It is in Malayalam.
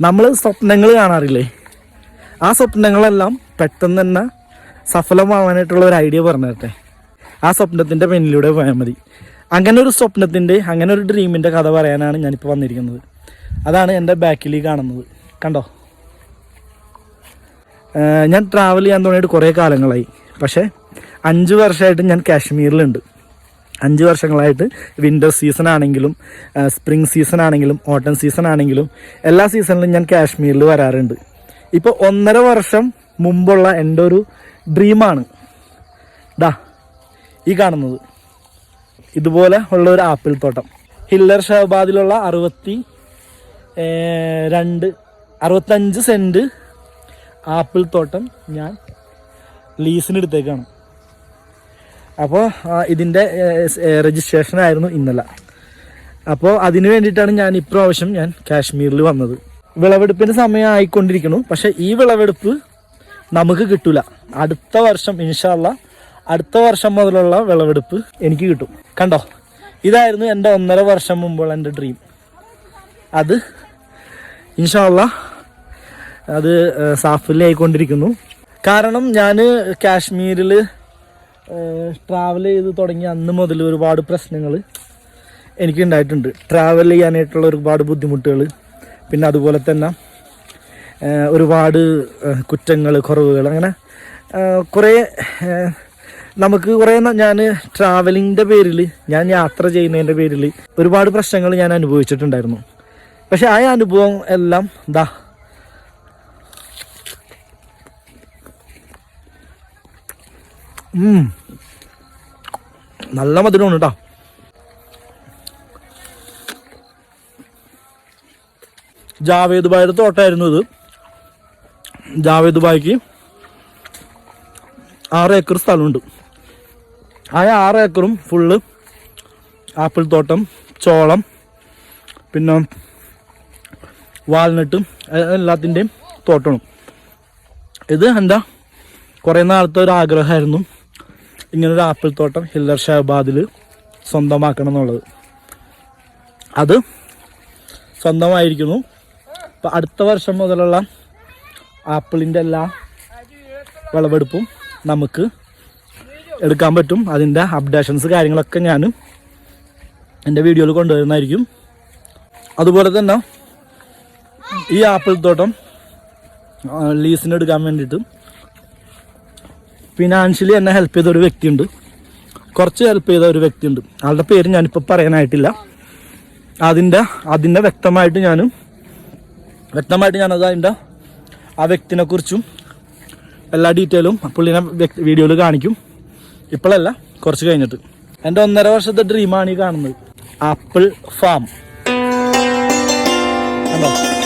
നമ്മൾ സ്വപ്നങ്ങൾ കാണാറില്ലേ? ആ സ്വപ്നങ്ങളെല്ലാം പെട്ടെന്ന് തന്നെ സഫലമാവാനായിട്ടുള്ള ഒരു ഐഡിയ പറഞ്ഞു ആ സ്വപ്നത്തിന്റെ പിന്നിലൂടെ പോയാൽ മതി. അങ്ങനെ ഒരു സ്വപ്നത്തിന്റെ അങ്ങനെ ഒരു ഡ്രീമിന്റെ കഥ പറയാനാണ് ഞാനിപ്പോൾ വന്നിരിക്കുന്നത്. അതാണ് എന്റെ ബാക്കിൽ കാണുന്നത്. കണ്ടോ? ഞാൻ ട്രാവൽ ചെയ്യാൻ തുടങ്ങിയിട്ട് കുറേ കാലങ്ങളായി. പക്ഷേ അഞ്ച് വർഷമായിട്ട് ഞാൻ കാശ്മീരിലുണ്ട്. അഞ്ച് വർഷങ്ങളായിട്ട് വിന്റർ സീസൺ ആണെങ്കിലും സ്പ്രിംഗ് സീസൺ ആണെങ്കിലും ഓട്ടം സീസൺ ആണെങ്കിലും എല്ലാ സീസണിലും ഞാൻ കാശ്മീരിൽ വരാറുണ്ട്. ഇപ്പോൾ ഒന്നര വർഷം മുമ്പുള്ള എന്റെ ഒരു ഡ്രീമാണ് ദാ ഈ കാണുന്നത്. ഇതുപോലെ ഉള്ള ഒരു ആപ്പിൾ തോട്ടം. ഹില്ലർ ഷഹബാദിലുള്ള അറുപത്തി രണ്ട് അറുപത്തഞ്ച് സെന്റ് ആപ്പിൾ തോട്ടം ഞാൻ ലീസിന് എടുത്തേക്കാണ്. അപ്പോൾ ഇതിന്റെ രജിസ്ട്രേഷൻ ആയിരുന്നു ഇന്നലെ. അപ്പോൾ അതിന് വേണ്ടിയിട്ടാണ് ഞാൻ ഇപ്രാവശ്യം ഞാൻ കാശ്മീരിൽ വന്നത്. വിളവെടുപ്പിന്റെ സമയം ആയിക്കൊണ്ടിരിക്കുന്നു. പക്ഷേ ഈ വിളവെടുപ്പ് നമുക്ക് കിട്ടൂല. അടുത്ത വർഷം ഇൻഷാല്ല അടുത്ത വർഷം മുതലുള്ള വിളവെടുപ്പ് എനിക്ക് കിട്ടും. കണ്ടോ? ഇതായിരുന്നു എന്റെ ഒന്നര വർഷം മുമ്പുള്ള എന്റെ ഡ്രീം അത് ഇൻഷാല്ല അത് സാഫല്യമായിക്കൊണ്ടിരിക്കുന്നു കാരണം ഞാൻ കാശ്മീരിൽ ട്രാവൽ ചെയ്ത് തുടങ്ങിയ അന്ന് മുതൽ ഒരുപാട് പ്രശ്നങ്ങൾ എനിക്ക് ഉണ്ടായിട്ടുണ്ട് ട്രാവൽ ചെയ്യാനായിട്ടുള്ള ഒരുപാട് ബുദ്ധിമുട്ടുകൾ പിന്നെ അതുപോലെ തന്നെ ഒരുപാട് കുറ്റങ്ങൾ കുറവുകൾ അങ്ങനെ കുറേ നമുക്ക് കുറേ ഞാൻ ട്രാവലിങ്ങിന്റെ പേരിൽ ഞാൻ യാത്ര ചെയ്യുന്നതിന്റെ പേരിൽ ഒരുപാട് പ്രശ്നങ്ങൾ ഞാൻ അനുഭവിച്ചിട്ടുണ്ടായിരുന്നു പക്ഷെ ആ അനുഭവം എല്ലാം ദാ ഉം. നല്ല മധുരമാണ് കേട്ടോ ജാവേദ് ബായുടെ തോട്ടമായിരുന്നു ഇത്. ജാവേദ് ബായ്ക്ക് ആറ് ഏക്കർ സ്ഥലമുണ്ട്. ആ ആറ് ഏക്കറും ഫുള്ള് ആപ്പിൾ തോട്ടം ചോളം പിന്നെ വാൽനട്ട് എല്ലാത്തിന്റെയും തോട്ടമാണ്. ഇത് എന്താ? കുറേ നാളത്തെ ഒരു ആഗ്രഹമായിരുന്നു. ഇങ്ങനൊരു ആപ്പിൾ തോട്ടം ഹില്ലർ ഷഹബാദിൽ സ്വന്തമാക്കണം എന്നുള്ളത്. അത് സ്വന്തമായിരിക്കുന്നു. അപ്പം അടുത്ത വർഷം മുതലുള്ള ആപ്പിളിന്റെ എല്ലാ വിളവെടുപ്പും നമുക്ക് എടുക്കാൻ പറ്റും. അതിന്റെ അപ്ഡേഷൻസ് കാര്യങ്ങളൊക്കെ ഞാൻ എന്റെ വീഡിയോയിൽ കൊണ്ടുവരുന്നതായിരിക്കും. അതുപോലെ തന്നെ ഈ ആപ്പിൾ തോട്ടം ലീസിന് എടുക്കാൻ വേണ്ടിയിട്ട് ഫിനാൻഷ്യലി എന്നെ ഹെൽപ്പ് ചെയ്ത ഒരു വ്യക്തിയുണ്ട്. കുറച്ച് ഹെൽപ്പ് ചെയ്ത ഒരു വ്യക്തിയുണ്ട്. ആളുടെ പേര് ഞാനിപ്പോൾ പറയാനായിട്ടില്ല. അതിന്റെ അതിന്റെ വ്യക്തമായിട്ട് ഞാനും വ്യക്തമായിട്ട് ഞാനത് അതിന്റെ ആ വ്യക്തിനെ കുറിച്ചും എല്ലാ ഡീറ്റെയിലും പുള്ളിനെ വീഡിയോയിൽ കാണിക്കും. ഇപ്പോഴല്ല കുറച്ച് കഴിഞ്ഞിട്ട്. എന്റെ ഒന്നര വർഷത്തെ ഡ്രീമാണ് ഈ കാണുന്നത്. Apple farm. കണ്ടോ?